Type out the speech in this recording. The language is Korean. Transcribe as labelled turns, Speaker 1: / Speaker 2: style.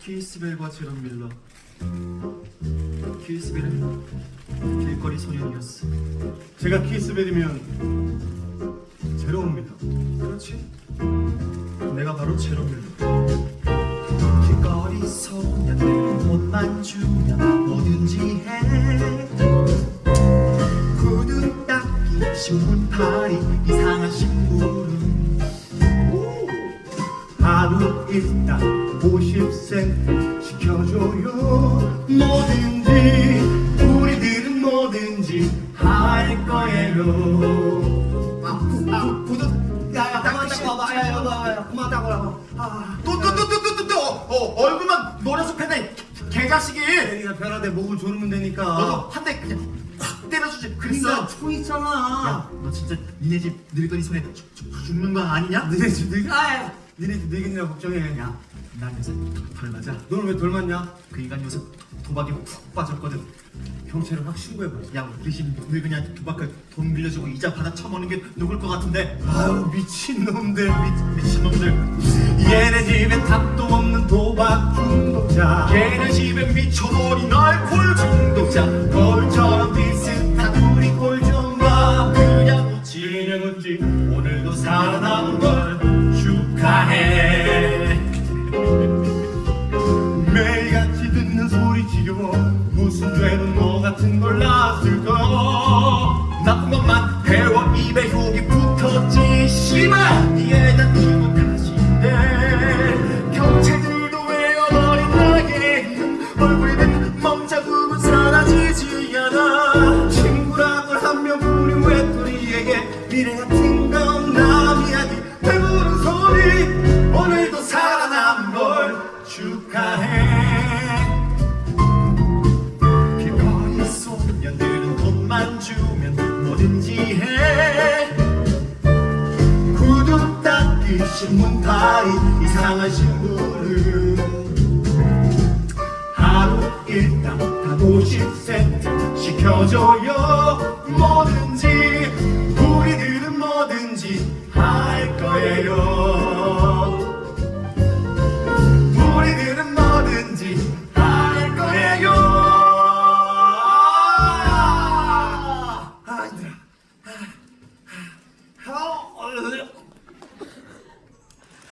Speaker 1: 키스벨과 제롬 밀러. 키스벨은 길거리 소년이었어.
Speaker 2: 제가 키스벨이면 제로입니다.
Speaker 1: 그렇지? 내가 바로 제롬 밀러. 길거리 소년들 옷만 주면 뭐든지 해. 구두 닦기 신문 팔이 이상한 식물은
Speaker 2: 하루 일당 50센트 시켜줘요. 뭐든지 우리들은 뭐든지 할 거예요.
Speaker 1: 아, 아, 구두. 야야 닦기 봐봐. 야 이거 봐봐. 그만 닦으라고 또또또또또또 어, 얼굴만 노려서 패네 개자식이.
Speaker 2: 내가 편하대. 목을 조르면
Speaker 1: 너도
Speaker 2: 되니까.
Speaker 1: 한대 그냥 확 때려주지.
Speaker 2: 그러니까
Speaker 1: 그랬어
Speaker 2: 총 있잖아.
Speaker 1: 야너 진짜 니네 집 늙은이 손에 죽- 죽- 죽는 거 아니냐?
Speaker 2: 너네 집 늙.. 아 니네 집 늙은이라 걱정해
Speaker 1: 야, 난 요새 덜 맞아.
Speaker 2: 너는 왜 덜 맞냐?
Speaker 1: 그 인간 요새 도박에 푹 빠졌거든.
Speaker 2: 경찰에 확 신고해버려
Speaker 1: 야 우리 집 늙은이한테 도박을 돈 빌려주고 이자 받아 처먹는 게 누굴 것 같은데?
Speaker 2: 아유 미친놈들
Speaker 1: 미, 미친놈들.
Speaker 2: 얘네 집에 답도 없는 도박 중독자.
Speaker 1: 걔네 집에 미쳐버린 알코올 중독자. 거울처럼 비슷한 우리 꼴좀 봐. 그냥 웃지 그냥 웃지 오늘도 살아남은 걸
Speaker 2: 무슨 죄는 너 같은 걸 낳았을까?
Speaker 1: 나쁜 것만 뭐든지 해.
Speaker 2: 구두 닦기 신문 타이 이상한 신문을 하루 일당 다 50센트 시켜줘요 Ah!